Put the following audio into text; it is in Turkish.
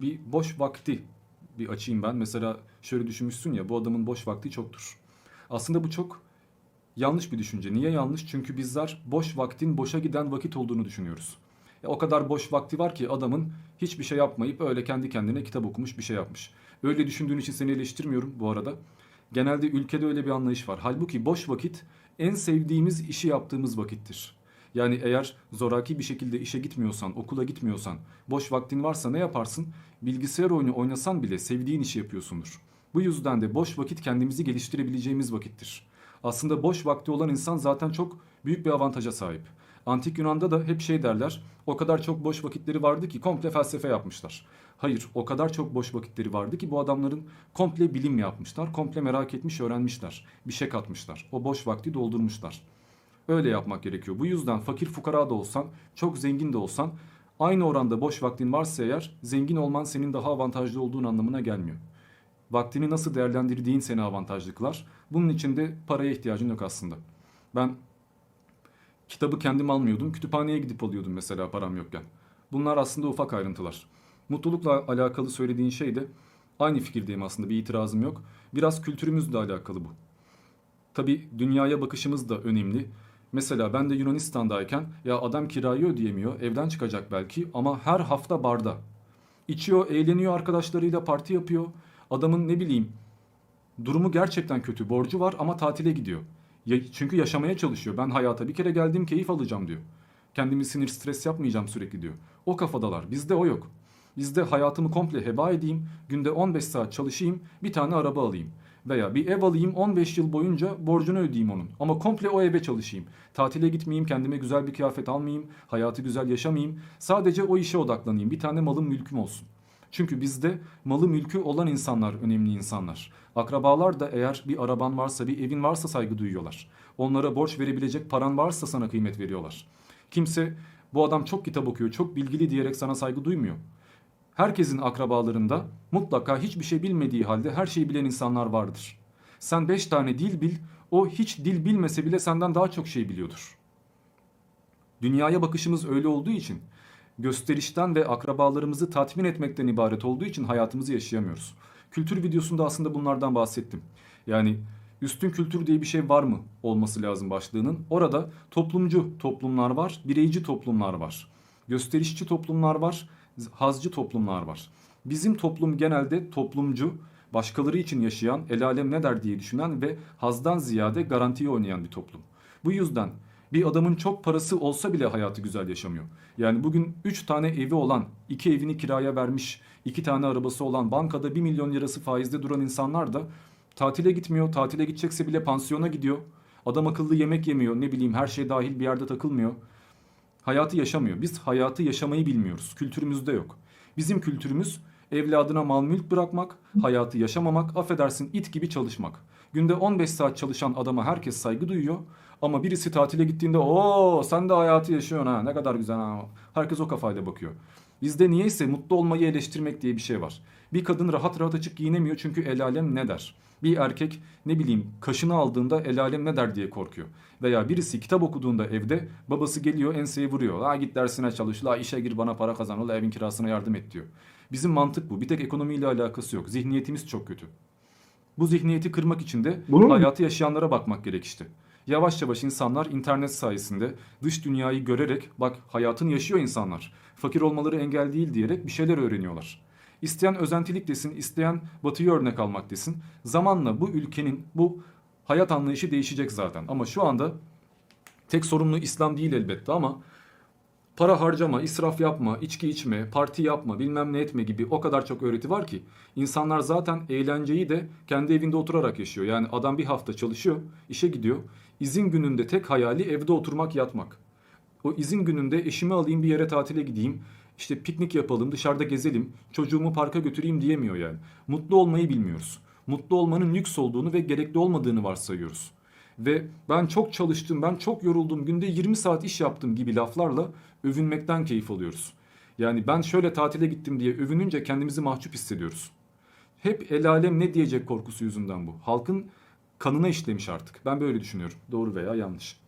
bir boş vakti bir açayım ben. Mesela şöyle düşünmüşsün ya bu adamın boş vakti çoktur. Aslında bu çok yanlış bir düşünce. Niye yanlış? Çünkü bizler boş vaktin boşa giden vakit olduğunu düşünüyoruz. E, o kadar boş vakti var ki adamın hiçbir şey yapmayıp öyle kendi kendine kitap okumuş bir şey yapmış. Öyle düşündüğün için seni eleştirmiyorum bu arada. Genelde ülkede öyle bir anlayış var. Halbuki boş vakit en sevdiğimiz işi yaptığımız vakittir. Yani eğer zoraki bir şekilde işe gitmiyorsan, okula gitmiyorsan, boş vaktin varsa ne yaparsın? Bilgisayar oyunu oynasan bile sevdiğin işi yapıyorsundur. Bu yüzden de boş vakit kendimizi geliştirebileceğimiz vakittir. Aslında boş vakti olan insan zaten çok büyük bir avantaja sahip. Antik Yunan'da da hep şey derler, o kadar çok boş vakitleri vardı ki komple felsefe yapmışlar. Hayır, o kadar çok boş vakitleri vardı ki bu adamların komple bilim yapmışlar, komple merak etmiş, öğrenmişler, bir şey katmışlar. O boş vakti doldurmuşlar. Öyle yapmak gerekiyor. Bu yüzden fakir fukara da olsan, çok zengin de olsan aynı oranda boş vaktin varsa eğer zengin olman senin daha avantajlı olduğun anlamına gelmiyor. Vaktini nasıl değerlendirdiğin seni avantajlı kılar. Bunun için de paraya ihtiyacın yok aslında. Ben kitabı kendim almıyordum. Kütüphaneye gidip alıyordum mesela param yokken. Bunlar aslında ufak ayrıntılar. Mutlulukla alakalı söylediğin şey de aynı fikirdeyim aslında bir itirazım yok. Biraz kültürümüzle alakalı bu. Tabi dünyaya bakışımız da önemli. Mesela ben de Yunanistan'dayken ya adam kirayı ödeyemiyor, evden çıkacak belki ama her hafta barda. İçiyor, eğleniyor arkadaşlarıyla parti yapıyor. Adamın ne bileyim durumu gerçekten kötü, borcu var ama tatile gidiyor. Ya- çünkü yaşamaya çalışıyor. Ben hayata bir kere geldim keyif alacağım diyor. Kendimi sinir stres yapmayacağım sürekli diyor. O kafadalar. Bizde o yok. Bizde hayatımı komple heba edeyim, günde 15 saat çalışayım, bir tane araba alayım. Veya bir ev alayım 15 yıl boyunca borcunu ödeyeyim onun. Ama komple o eve çalışayım. Tatile gitmeyeyim, kendime güzel bir kıyafet almayayım, hayatı güzel yaşamayayım. Sadece o işe odaklanayım. Bir tane malım mülküm olsun. Çünkü bizde malı mülkü olan insanlar önemli insanlar. Akrabalar da eğer bir araban varsa, bir evin varsa saygı duyuyorlar. Onlara borç verebilecek paran varsa sana kıymet veriyorlar. Kimse bu adam çok kitap okuyor, çok bilgili diyerek sana saygı duymuyor. Herkesin akrabalarında mutlaka hiçbir şey bilmediği halde her şeyi bilen insanlar vardır. Sen 5 tane dil bil, o hiç dil bilmese bile senden daha çok şey biliyordur. Dünyaya bakışımız öyle olduğu için gösterişten ve akrabalarımızı tatmin etmekten ibaret olduğu için hayatımızı yaşayamıyoruz. Kültür videosunda aslında bunlardan bahsettim. Yani üstün kültür diye bir şey var mı olması lazım başlığının. Orada toplumcu toplumlar var, bireyci toplumlar var. Gösterişçi toplumlar var, hazcı toplumlar var. Bizim toplum genelde toplumcu, başkaları için yaşayan, el alem ne der diye düşünen ve hazdan ziyade garantiye oynayan bir toplum. Bu yüzden bir adamın çok parası olsa bile hayatı güzel yaşamıyor. Yani bugün 3 tane evi olan, 2 evini kiraya vermiş, 2 tane arabası olan, bankada 1 milyon lirası faizde duran insanlar da tatile gitmiyor. Tatile gidecekse bile pansiyona gidiyor. Adam akıllı yemek yemiyor, ne bileyim her şey dahil bir yerde takılmıyor. Hayatı yaşamıyor. Biz hayatı yaşamayı bilmiyoruz. Kültürümüzde yok. Bizim kültürümüz evladına mal mülk bırakmak, hayatı yaşamamak, affedersin it gibi çalışmak. Günde 15 saat çalışan adama herkes saygı duyuyor. Ama birisi tatile gittiğinde o sen de hayatı yaşıyorsun ha ne kadar güzel ha. Herkes o kafayla bakıyor. Bizde niyeyse mutlu olmayı eleştirmek diye bir şey var. Bir kadın rahat rahat açık giyinemiyor çünkü el alem ne der? Bir erkek ne bileyim kaşını aldığında el alem ne der diye korkuyor. Veya birisi kitap okuduğunda evde babası geliyor enseye vuruyor. La git dersine çalış, la işe gir bana para kazan, la evin kirasına yardım et diyor. Bizim mantık bu. Bir tek ekonomiyle alakası yok. Zihniyetimiz çok kötü. Bu zihniyeti kırmak için de Bunu mu? hayatı yaşayanlara bakmak gerek işte. Yavaş yavaş insanlar internet sayesinde dış dünyayı görerek bak hayatını yaşıyor insanlar. Fakir olmaları engel değil diyerek bir şeyler öğreniyorlar. İsteyen özentilik desin, isteyen batıyı örnek almak desin. Zamanla bu ülkenin bu hayat anlayışı değişecek zaten. Ama şu anda tek sorumlu İslam değil elbette ama para harcama, israf yapma, içki içme, parti yapma, bilmem ne etme gibi o kadar çok öğreti var ki insanlar zaten eğlenceyi de kendi evinde oturarak yaşıyor. Yani adam bir hafta çalışıyor, işe gidiyor. İzin gününde tek hayali evde oturmak, yatmak. O izin gününde eşimi alayım bir yere tatile gideyim, işte piknik yapalım, dışarıda gezelim, çocuğumu parka götüreyim diyemiyor yani. Mutlu olmayı bilmiyoruz. Mutlu olmanın lüks olduğunu ve gerekli olmadığını varsayıyoruz. Ve ben çok çalıştım, ben çok yoruldum, günde 20 saat iş yaptım gibi laflarla övünmekten keyif alıyoruz. Yani ben şöyle tatile gittim diye övününce kendimizi mahcup hissediyoruz. Hep el alem ne diyecek korkusu yüzünden bu. Halkın kanına işlemiş artık. Ben böyle düşünüyorum. Doğru veya yanlış.